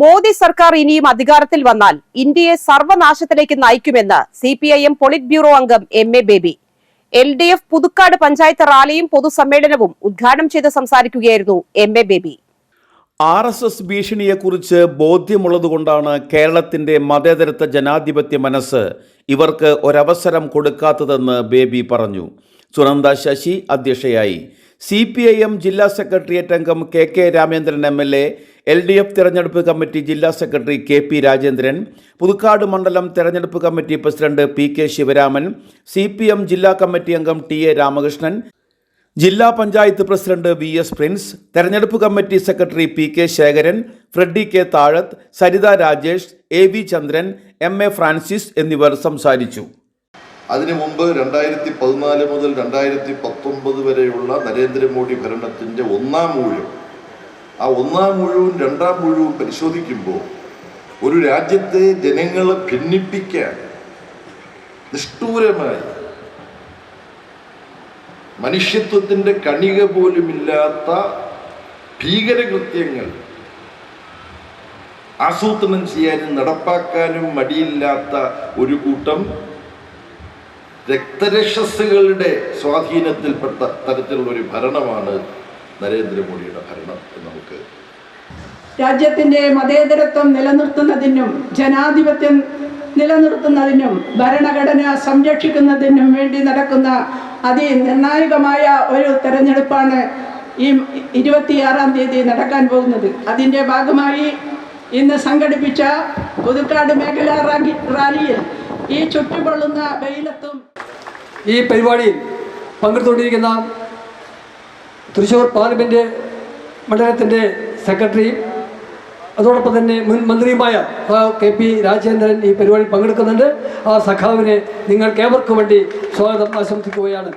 മോദി സർക്കാർ ഇനിയും അധികാരത്തിൽ വന്നാൽ ഇന്ത്യയെ സർവനാശത്തിലേക്ക് നയിക്കുമെന്ന് C P I M politburo അംഗം M A Baby. L D F Puthukkad panchayat റാലിയും പൊതുസമ്മേളനവും ഉദ്ഘാടനം ചെയ്ത് സംസാരിക്കുകയായിരുന്നു M A Baby. R S S ഭീഷണിയെക്കുറിച്ച് ബോധ്യമുള്ളതുകൊണ്ടാണ് കേരളത്തിന്റെ മതേതരത്വ ജനാധിപത്യ മനസ്സ് ഇവർക്ക് ഒരവസരം കൊടുക്കാത്തതെന്ന് ബേബി പറഞ്ഞു. സുനന്ദ ശശി അധ്യക്ഷയായി. സി പി ഐ എം ജില്ലാ സെക്രട്ടേറിയറ്റ് അംഗം K K Ramendran M L A L D F തെരഞ്ഞെടുപ്പ് കമ്മിറ്റി ജില്ലാ secretary K P Rajendran Puthukkad മണ്ഡലം തെരഞ്ഞെടുപ്പ് committee president P K Sivaraman C P M ജില്ലാ കമ്മിറ്റി അംഗം ടി എ രാമകൃഷ്ണൻ ജില്ലാ panchayat president V S Prince തെരഞ്ഞെടുപ്പ് committee secretary P K Sekharan Freddy K Thazhathu Saritha Rajesh A V Chandran M A Francis എന്നിവർ സംസാരിച്ചു. അതിനു മുമ്പ് രണ്ടായിരത്തി പതിനാല് മുതൽ രണ്ടായിരത്തി പത്തൊമ്പത് വരെയുള്ള നരേന്ദ്രമോദി ഭരണത്തിന്റെ ഒന്നാം മുഴുവൻ ആ ഒന്നാം മുഴുവൻ രണ്ടാം മുഴുവൻ പരിശോധിക്കുമ്പോൾ ഒരു രാജ്യത്തെ ജനങ്ങളെ ഭിന്നിപ്പിക്കാൻ നിഷ്ഠൂരമായി മനുഷ്യത്വത്തിന്റെ കണിക പോലുമില്ലാത്ത ഭീകരകൃത്യങ്ങൾ ആസൂത്രണം ചെയ്യാനും നടപ്പാക്കാനും മടിയില്ലാത്ത ഒരു കൂട്ടം രക്തരക്ഷസുകളുടെ സ്വാധീനത്തിൽപ്പെട്ട തരത്തിലുള്ള ഒരു ഭരണമാണ് നരേന്ദ്രമോദിയുടെ ഭരണം എന്ന് നമുക്ക് രാജ്യത്തിന്റെ മതേതരത്വം നിലനിർത്തുന്നതിനും ജനാധിപത്യം നിലനിർത്തുന്നതിനും ഭരണഘടന സംരക്ഷിക്കുന്നതിനും വേണ്ടി നടക്കുന്ന അതിനിർണായകമായ ഒരു തെരഞ്ഞെടുപ്പാണ് ഈ ഇരുപത്തിയാറാം തീയതി നടക്കാൻ പോകുന്നത്. അതിന്റെ ഭാഗമായി ഇന്ന് സംഘടിപ്പിച്ച പുതുക്കാട് മേഖലാ റാലി റാലിയിൽ ഈ ചുറ്റുപൊള്ളുന്ന വെയിലത്തും ഈ പരിപാടിയിൽ പങ്കെടുത്തുകൊണ്ടിരിക്കുന്ന തൃശ്ശൂർ പാർലമെന്റ് മണ്ഡലത്തിന്റെ സെക്രട്ടറിയും അതോടൊപ്പം തന്നെ മുൻ മന്ത്രിയുമായ കെ പി രാജേന്ദ്രൻ ഈ പരിപാടിയിൽ പങ്കെടുക്കുന്നുണ്ട്. ആ സഖാവിനെ നിങ്ങൾക്ക് ഏവർക്കും വേണ്ടി സ്വാഗതം ആശംസിക്കുകയാണ്.